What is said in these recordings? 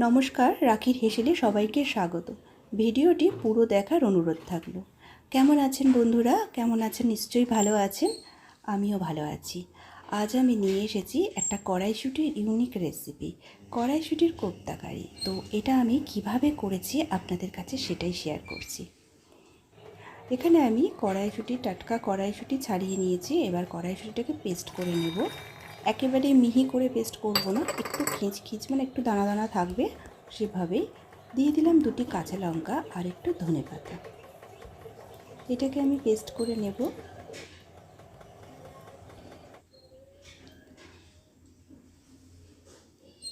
নমস্কার, রাখির হেসেলে সবাইকে স্বাগত। ভিডিওটি পুরো দেখার অনুরোধ থাকল। কেমন আছেন বন্ধুরা? কেমন আছেন? নিশ্চয়ই ভালো আছেন? আমিও ভালো আছি। আজ আমি নিয়ে এসেছি একটা কড়াইশুটির ইউনিক রেসিপি, কড়াইশুটির কোপ্তাকারি। তো এটা আমি কীভাবে করেছি আপনাদের কাছে সেটাই শেয়ার করছি। এখানে আমি কড়াইশুটি, টাটকা কড়াইশুটি ছাড়িয়ে নিয়েছি। এবার কড়াইশুটিটাকে পেস্ট করে নেব। একেবারে মিহি করে পেস্ট করব না, একটু খিঁচ খিঁচ মানে একটু দানা দানা থাকবে সেভাবেই। দিয়ে দিলাম দুটি কাঁচা লঙ্কা আর একটু ধনে পাতা। এটাকে আমি পেস্ট করে নেব।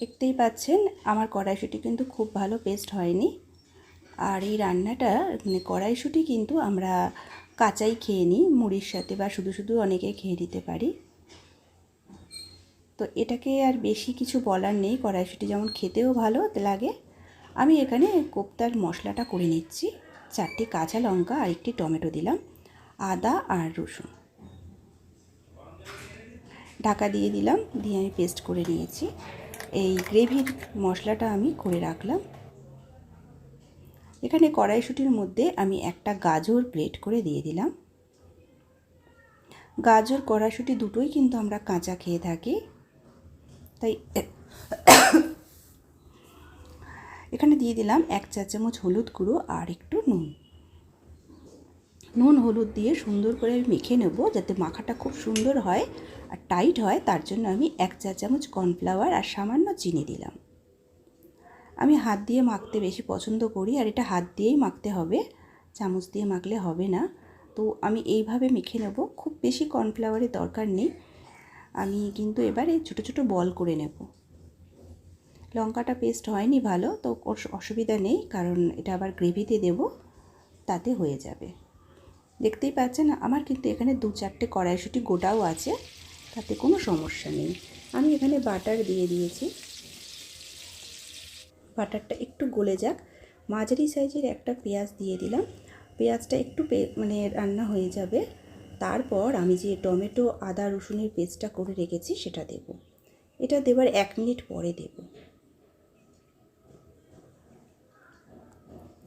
দেখতেই পাচ্ছেন, আমার কড়াইশুটি কিন্তু খুব ভালো পেস্ট হয়নি। আর এই রান্নাটা মানে কড়াইশুটি কিন্তু আমরা কাঁচাই খেয়ে নিই, মুড়ির সাথে বা শুধু শুধু অনেকে খেয়ে দিতে পারি। তো এটাকে আর বেশি কিছু বলার নেই, কড়াইশুটি যেমন খেতেও ভালো লাগে। আমি এখানে কোপ্তার মশলাটা করে নিচ্ছি। চারটি কাঁচা লঙ্কা আর একটি টমেটো দিলাম, আদা আর রসুন। ঢাকা দিয়ে দিলাম, দিয়ে আমি পেস্ট করে নিয়েছি। এই গ্রেভির মশলাটা আমি করে রাখলাম। এখানে কড়াইশুটির মধ্যে আমি একটা গাজর গ্রেট করে দিয়ে দিলাম। গাজর, কড়াইশুটি দুটোই কিন্তু আমরা কাঁচা খেয়ে থাকি। তাই এখানে দিয়ে দিলাম এক চা চামচ হলুদ গুঁড়ো আর একটু নুন। নুন, হলুদ দিয়ে সুন্দর করে আমি মেখে নেব যাতে মাখাটা খুব সুন্দর হয় আর টাইট হয়, তার জন্য আমি এক চা চামচ কর্নফ্লাওয়ার আর সামান্য চিনি দিলাম। আমি হাত দিয়ে মাখতে বেশি পছন্দ করি আর এটা হাত দিয়েই মাখতে হবে, চামচ দিয়ে মাখলে হবে না। তো আমি এইভাবে মেখে নেব, খুব বেশি কর্নফ্লাওয়ারের দরকার নেই। আমি কিন্তু এবারে ছোটো ছোটো বল করে নেব। লঙ্কাটা পেস্ট হয়নি ভালো, তো অসুবিধা নেই, কারণ এটা আবার গ্রেভিতে দেব, তাতে হয়ে যাবে। দেখতেই পাচ্ছেন, আমার কিন্তু এখানে দু চারটে কড়াইশুটি গোটাও আছে, তাতে কোনো সমস্যা নেই। আমি এখানে বাটার দিয়ে দিয়েছি। বাটারটা একটু গলে যাক। মাঝারি সাইজের একটা পেঁয়াজ দিয়ে দিলাম। পেঁয়াজটা একটু মানে রান্না হয়ে যাবে। তারপর আমি যে টমেটো, আদা, রসুনের পেস্টটা করে রেখেছি সেটা দেব। এটা দেবার এক মিনিট পরে দেব।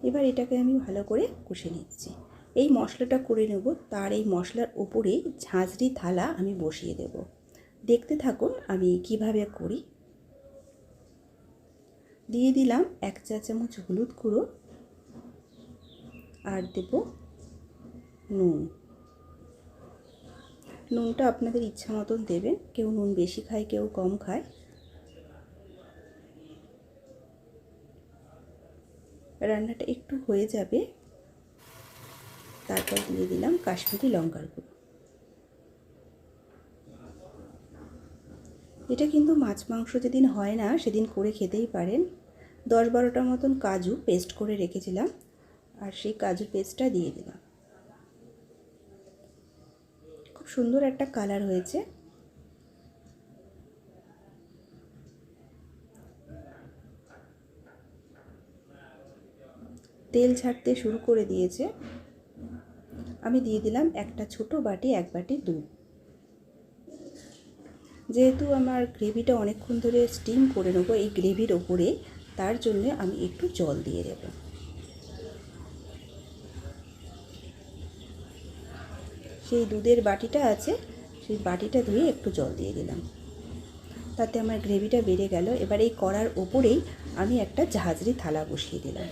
এবার এটাকে আমি ভালো করে কষে নিচ্ছি। এই মশলাটা করে নেব, তার এই মশলার ওপরেই ঝাঁঝরি থালা আমি বসিয়ে দেব। দেখতে থাকুন আমি কীভাবে করি। দিয়ে দিলাম এক চা চামচ হলুদ গুঁড়ো। আর দেব নুন। নুনটা আপনাদের ইচ্ছা মতন দেবেন। কেউ নুন বেশি খায়, কেউ কম খায়। রান্নাটা একটু হয়ে যাবে। তারপর দিয়ে দিলাম কাশ্মীরি লঙ্কার গুঁড়ো। এটা কিন্তু মাছ মাংস যেদিন হয় না, সেদিন করে খেতেই পারেন। দশ বারোটার মতন কাজু পেস্ট করে রেখেছিলাম। আর সেই কাজু পেস্টটা দিয়ে দিলাম খুব সুন্দর একটা কালার হয়েছে। তেল ছাড়তে শুরু করে দিয়েছে। আমি দিয়ে দিলাম একটা ছোট বাটি, এক বাটি দুধ। যেহেতু আমার গ্রেভিটা অনেকক্ষণ ধরে স্টিম করে নেব, এই গ্রেভির ওপরে, তার জন্য আমি একটু জল দিয়ে দেব। সেই দুধের বাটিটা আছে, সেই বাটিটা ধুয়ে একটু জল দিয়ে দিলাম। তাতে আমার গ্রেভিটা বেড়ে গেল। এবার এই কড়ার ওপরেই আমি একটা জাহাজরি থালা বসিয়ে দিলাম।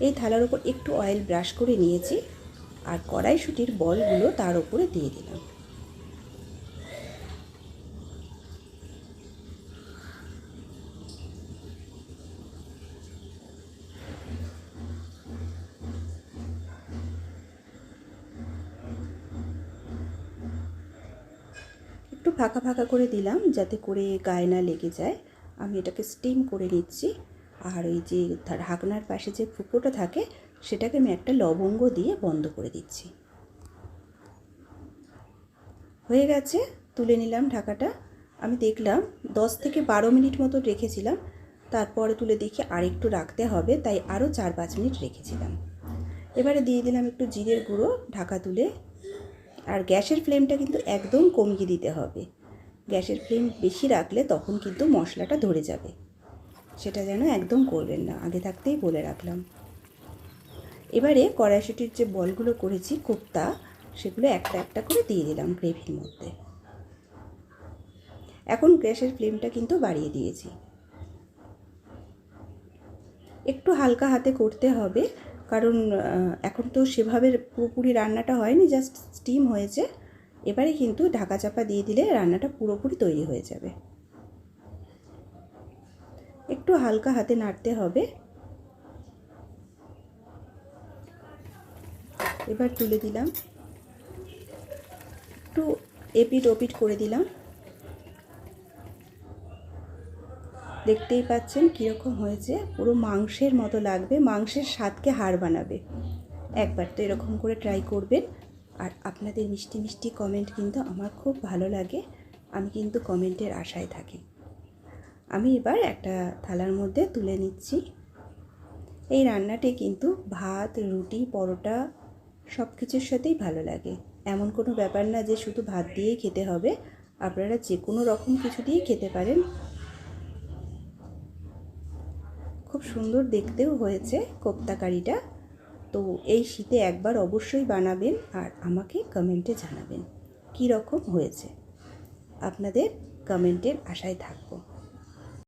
এই থালার ওপর একটু অয়েল ব্রাশ করে নিয়েছি আর কড়াইশুটির বলগুলো তার উপরে দিয়ে দিলাম একটু ফাঁকা ফাঁকা করে দিলাম যাতে করে গায়ে না লেগে যায়। আমি এটাকে স্টিম করে নিচ্ছি। আর ওই যে ঢাকনার পাশে যে ফুকোটা থাকে, সেটাকে আমি একটা লবঙ্গ দিয়ে বন্ধ করে দিচ্ছি। হয়ে গেছে, তুলে নিলাম ঢাকাটা। আমি দেখলাম দশ থেকে বারো মিনিট মতো রেখেছিলাম। তারপরে তুলে দেখি আরেকটু রাখতে হবে, তাই আরও চার পাঁচ মিনিট রেখেছিলাম। এবারে দিয়ে দিলাম একটু জিরের গুঁড়ো ঢাকা তুলে। আর গ্যাসের ফ্লেমটা কিন্তু একদম কমিয়ে দিতে হবে। গ্যাসের ফ্লেম বেশি রাখলে তখন কিন্তু মশলাটা ধরে যাবে। সেটা যেন একদম করবেন না, আগে থাকতেই বলে রাখলাম। এবারে কড়াইশুটির যে বলগুলো করেছি, কোপ্তা, সেগুলো একটা একটা করে দিয়ে দিলাম গ্রেভির মধ্যে। এখন গ্যাসের ফ্লেমটা কিন্তু বাড়িয়ে দিয়েছি। একটু হালকা হাতে করতে হবে কারণ এখন তো সেভাবে পুরোপুরি রান্নাটা হয়নি জাস্ট স্টিম হয়েছে। এবারে কিন্তু ঢাকা চাপা দিয়ে দিলে রান্নাটা পুরোপুরি তৈরি হয়ে যাবে। একটু হালকা হাতে নাড়তে হবে। এবার তুলে দিলাম। একটু এপিট ওপিট করে দিলাম। দেখতেই পাচ্ছেন কীরকম হয়েছে। পুরো মাংসের মতো লাগবে, মাংসের স্বাদকে হাড় বানাবে একবার তো এরকম করে ট্রাই করবেন। আর আপনাদের মিষ্টি মিষ্টি কমেন্ট কিন্তু আমার খুব ভালো লাগে। আমি কিন্তু কমেন্টের আশায় থাকি। আমি এবার একটা থালার মধ্যে তুলে নিচ্ছি। এই রান্নাটি কিন্তু ভাত, রুটি, পরোটা সব কিছুর সাথেই ভালো লাগে। এমন কোনো ব্যাপার না যে শুধু ভাত দিয়েই খেতে হবে। আপনারা যে কোনো রকম কিছু দিয়েই খেতে পারেন। খুব সুন্দর দেখতেও হয়েছে কোপ্তা কারিটা তো এই শীতে একবার অবশ্যই বানাবেন আর আমাকে কমেন্টে জানাবেন। কী রকম হয়েছে? আপনাদের কমেন্টের আশায় থাকব।